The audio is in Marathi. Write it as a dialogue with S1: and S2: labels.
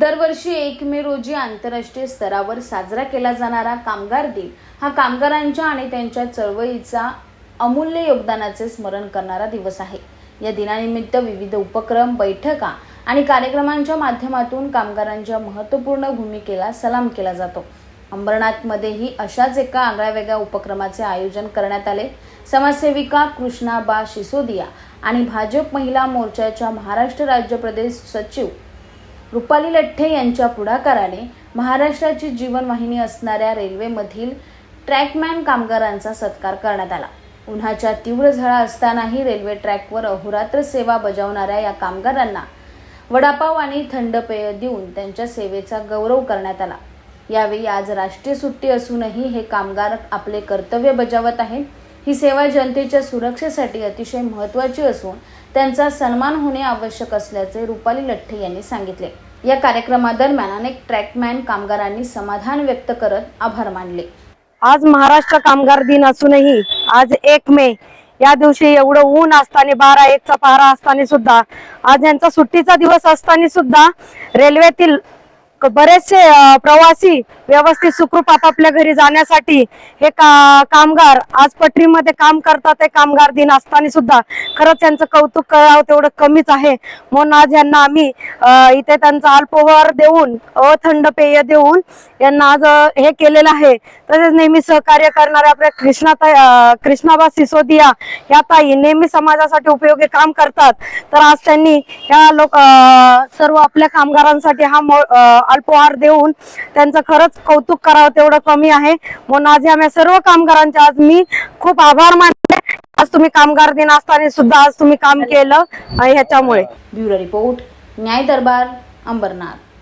S1: दरवर्षी एक मे रोजी आंतरराष्ट्रीय स्तरावर साजरा केला जाणारा कामगार दिन हा कामगारांच्या आणि त्यांच्या चळवळीचा अमूल्य योगदानाचे स्मरण करणारा दिवस आहे. या दिनानिमित्त विविध उपक्रम बैठका आणि कार्यक्रमांच्या माध्यमातून कामगारांच्या महत्त्वपूर्ण भूमिकेला सलाम केला जातो. अंबरनाथमध्येही अशाच एका आगळ्या वेगळ्या उपक्रमाचे आयोजन करण्यात आले. समाजसेविका कृष्णाबा सिसोदिया आणि भाजप महिला मोर्चाच्या महाराष्ट्र राज्य प्रदेश सचिव रुपाली लठ्ठे यांच्या पुढाकाराने महाराष्ट्राची जीवनवाहिनी असणाऱ्या रेल्वेमधील ट्रॅकमॅन कामगारांचा सत्कार करण्यात आला. उन्हाच्या तीव्र झळा असतानाही रेल्वे ट्रॅकवर अहोरात्र सेवा बजावणाऱ्या या कामगारांना वडापाव आणि थंड पेय देऊन त्यांच्या सेवेचा गौरव करण्यात आला. यावेळी आज राष्ट्रीय सुट्टी असूनही हे कामगार आपले कर्तव्य बजावत आहेत. ही सेवा जनतेच्या सुरक्षेसाठी अतिशय महत्त्वाची असून त्यांचा सन्मान होणे आवश्यक असल्याचे रुपाली लठ्ठे यांनी सांगितले. या कार्यक्रमादरम्यान अनेक ट्रॅकमॅन कामगारांनी समाधान व्यक्त करत आभार मानले.
S2: आज महाराष्ट्र कामगार दिन असूनही आज एक मे. या दिवशी एवढं ऊन असताना बारा एकचा पहारा असताना सुद्धा आज यांचा सुट्टीचा दिवस असताना सुद्धा रेल्वेतील बरेचसे प्रवासी व्यवस्थित सुखरूप आपापल्या घरी जाण्यासाठी हे का कामगार आज पटरीमध्ये काम करतात ते कामगार दिन असताना सुद्धा खरंच यांचं कौतुक करावं तेवढं कमीच आहे. म्हणून आज यांना आम्ही इथे त्यांचा अल्पोहार देऊन अथंड पेय देऊन यांना आज हे केलेलं आहे. तसेच नेहमी सहकार्य करणाऱ्या आपल्या कृष्णाताई कृष्णाबा सिसोदिया या ताई नेहमी समाजासाठी उपयोगी काम करतात. तर आज त्यांनी ह्या लोक सर्व आपल्या कामगारांसाठी हा मो- अल्पोहार देऊन त्यांचं खरंच कौतुक करावं तेवढं कमी आहे. म्हणून आज आम्ही सर्व कामगारांचे आज मी खूप आभार मानले आज तुम्ही कामगार दिन असताना सुद्धा आज तुम्ही काम केलं ह्याच्यामुळे.
S1: ब्युरो रिपोर्ट न्याय दरबार अंबरनाथ.